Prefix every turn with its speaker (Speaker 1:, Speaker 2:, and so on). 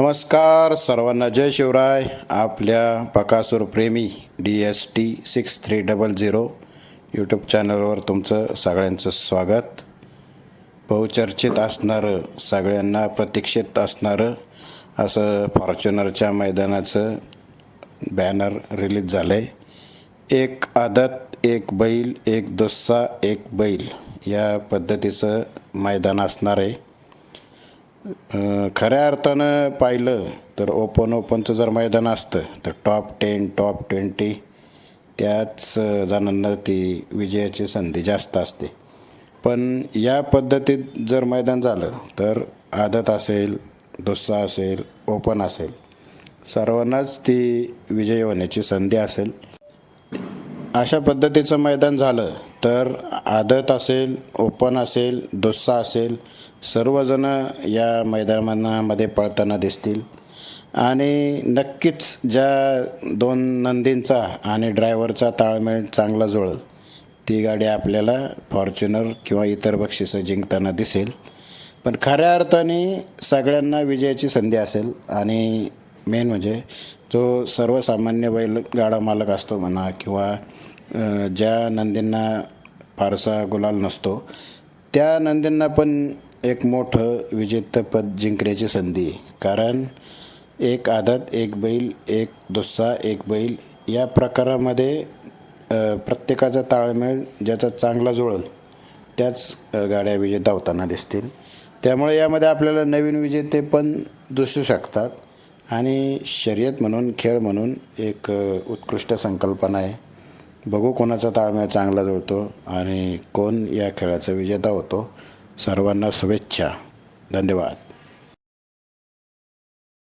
Speaker 1: नमस्कार सर्वांना जय शिवराय. आपल्या बकासूर प्रेमी D S T six three double zero YouTube चॅनलवर तुमचं सगळ्यांचं स्वागत. बहुचर्चित असणारं सगळ्यांना प्रतीक्षित असणारं असं फॉर्च्युनरच्या मैदानाचं बॅनर रिलीज झालं आहे एक आदत एक बैल एक दुस्सा एक बैल या पद्धतीचं मैदान असणार आहे. खऱ्या अर्थानं पाहिलं तर ओपन ओपनचं जर मैदान असतं तर टॉप टेन टॉप ट्वेंटी त्याच जणांना ती विजयाची संधी जास्त असते. पण या पद्धतीत जर मैदान झालं तर आदत असेल दुस्सा असेल ओपन असेल सर्वांनाच ती विजयी होण्याची संधी असेल. अशा पद्धतीचं मैदान झालं तर आदत असेल ओपन असेल दुस्सा असेल सर्वजण या मैदानामध्ये पळताना दिसतील. आणि नक्कीच ज्या दोन नंदींचा आणि ड्रायव्हरचा ताळमेळ चांगला जुळल ती गाडी आपल्याला फॉर्च्युनर किंवा इतर बक्षिसं जिंकताना दिसेल. पण खऱ्या अर्थाने सगळ्यांना विजयाची संधी असेल आणि मेन म्हणजे जो सर्वसामान्य बैलगाडा मालक असतो म्हणा किंवा ज्या नंदींना फारसा गुलाल नसतो त्या नंदींना पण एक मोठं विजेतपद जिंकण्याची संधी कारण एक आदत एक बैल एक दुस्सा एक बैल या प्रकारामध्ये प्रत्येकाचा ताळमेळ ज्याचा चांगला जुळल त्याच गाड्या विजेता होताना दिसतील. त्यामुळे यामध्ये आपल्याला नवीन विजेते पण दिसू शकतात. आणि शर्यत म्हणून खेळ म्हणून एक उत्कृष्ट संकल्पना आहे. बघू कोणाचा ताळमेळ चांगला जुळतो आणि कोण या खेळाचा विजेता होतो. सर्वांना शुभेच्छा. धन्यवाद.